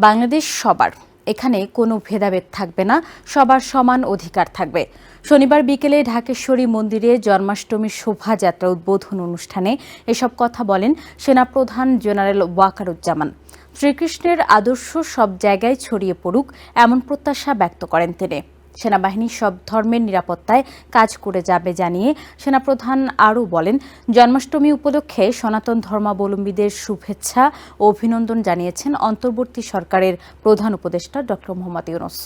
বাংলাদেশ সবার। এখানে কোনো ভেদাভেদ থাকবে না, সবার সমান অধিকার থাকবে। শনিবার বিকেলে ঢাকেশ্বরী মন্দিরে জন্মাষ্টমী শোভাযাত্রা উদ্বোধন অনুষ্ঠানে এসব কথা বলেন সেনাপ্রধান জেনারেল ওয়াকারুজ্জামান। শ্রীকৃষ্ণের আদর্শ সব জায়গায় ছড়িয়ে পড়ুক, এমন প্রত্যাশা ব্যক্ত করেন তিনি। সেনাবাহিনী সব ধর্মের নিরাপত্তায় কাজ করে যাবে জানিয়ে সেনাপ্রধান আরও বলেন, জন্মাষ্টমী উপলক্ষে সনাতন ধর্মাবলম্বীদের শুভেচ্ছা ও অভিনন্দন জানিয়েছেন অন্তর্বর্তী সরকারের প্রধান উপদেষ্টা ড মোহাম্মদ ইউনুস।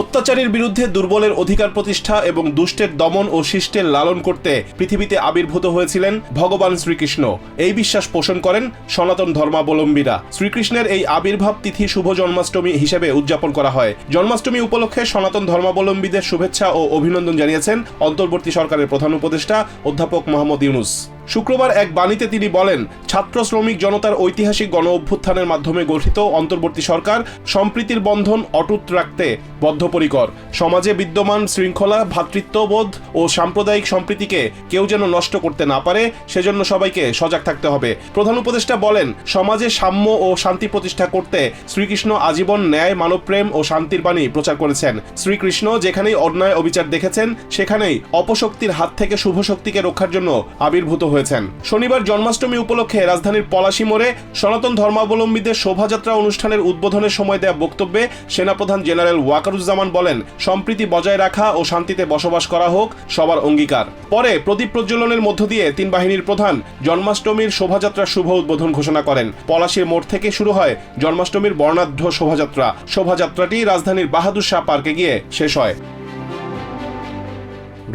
অত্যাচারের বিরুদ্ধে দুর্বলের অধিকার প্রতিষ্ঠা এবং দুষ্টের দমন ও শিষ্টের লালন করতে পৃথিবীতে আবির্ভূত হয়েছিলেন ভগবান শ্রীকৃষ্ণ। এই বিশ্বাস পোষণ করেন সনাতন ধর্মাবলম্বীরা। শ্রীকৃষ্ণের এই আবির্ভাব তিথি শুভ জন্মাষ্টমী হিসেবে উদযাপন করা হয়। জন্মাষ্টমী উপলক্ষে সনাতন ধর্মাবলম্বীদের শুভেচ্ছা ও অভিনন্দন জানিয়েছেন অন্তর্বর্তী সরকারের প্রধান উপদেষ্টা অধ্যাপক মোহাম্মদ ইউনুস। শুক্রবার এক বাণীতে তিনি বলেন, ছাত্র শ্রমিক জনতার ঐতিহাসিক গণ অভ্যুত্থানের মাধ্যমে গঠিত অন্তর্বর্তী সরকার সম্প্রীতির বন্ধন অটুট রাখতে বদ্ধপরিকর। সমাজে বিদ্যমান শৃঙ্খলা ভ্রাতৃত্ববোধ ও সাম্প্রদায়িক সম্প্রীতিকে কেউ যেন নষ্ট করতে না পারে, সেজন্য সবাইকে সজাগ থাকতে হবে। প্রধান উপদেষ্টা বলেন, সমাজে সাম্য ও শান্তি প্রতিষ্ঠা করতে শ্রীকৃষ্ণ আজীবন ন্যায়, মানবপ্রেম ও শান্তির বাণী প্রচার করেছেন। শ্রীকৃষ্ণ যেখানেই অন্যায় অবিচার দেখেছেন, সেখানেই অপশক্তির হাত থেকে শুভ শক্তিকে রক্ষার জন্য আবির্ভূত হয়েছেন। শনিবার জন্মাষ্টমী উপলক্ষে রাজধানীর পলাশী মোড়ে সনাতন ধর্মাবলম্বীদের শোভাযাত্রা অনুষ্ঠানের উদ্বোধনের সময় দেয়া বক্তব্যে সেনাপ্রধান জেনারেল ওয়াকারুজ্জামান বলেন, সম্প্রীতি বজায় রাখা ও শান্তিতে বসবাস করা হোক, সবার অঙ্গীকার। পরে প্রদীপ প্রজ্বলনের মধ্য দিয়ে তিন বাহিনীর প্রধান জন্মাষ্টমীর শোভাযাত্রার শুভ উদ্বোধন ঘোষণা করেন। পলাশীর মোড় থেকে শুরু হয় জন্মাষ্টমীর বর্ণাঢ্য শোভাযাত্রা। শোভাযাত্রাটি রাজধানীর বাহাদুর শাহ পার্কে গিয়ে শেষ হয়।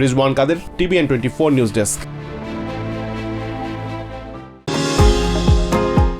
Rizwan Kader, TVN twenty four news desk.